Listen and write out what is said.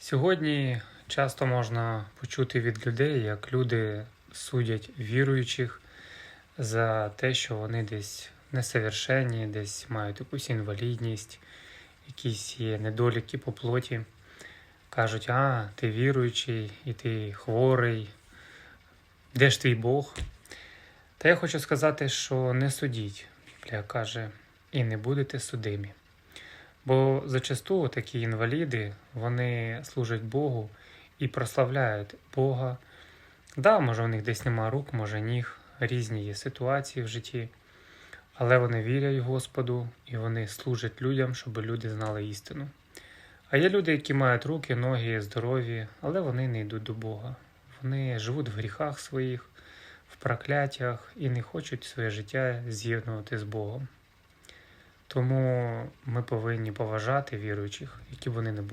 Сьогодні часто можна почути від людей, як люди судять віруючих за те, що вони десь несовершенні, десь мають якусь інвалідність, якісь є недоліки по плоті. Кажуть, а, ти віруючий, і ти хворий, де ж твій Бог? Та я хочу сказати, що не судіть, Біблія каже, і не будете судимі. Бо зачасту такі інваліди вони служать Богу і прославляють Бога. Да, може, у них десь нема рук, може ніг, різні є ситуації в житті, але вони вірять Господу і вони служать людям, щоб люди знали істину. А є люди, які мають руки, ноги, здорові, але вони не йдуть до Бога. Вони живуть в гріхах своїх, в прокляттях і не хочуть своє життя з'єднувати з Богом. Тому ми повинні поважати віруючих, які вони не були.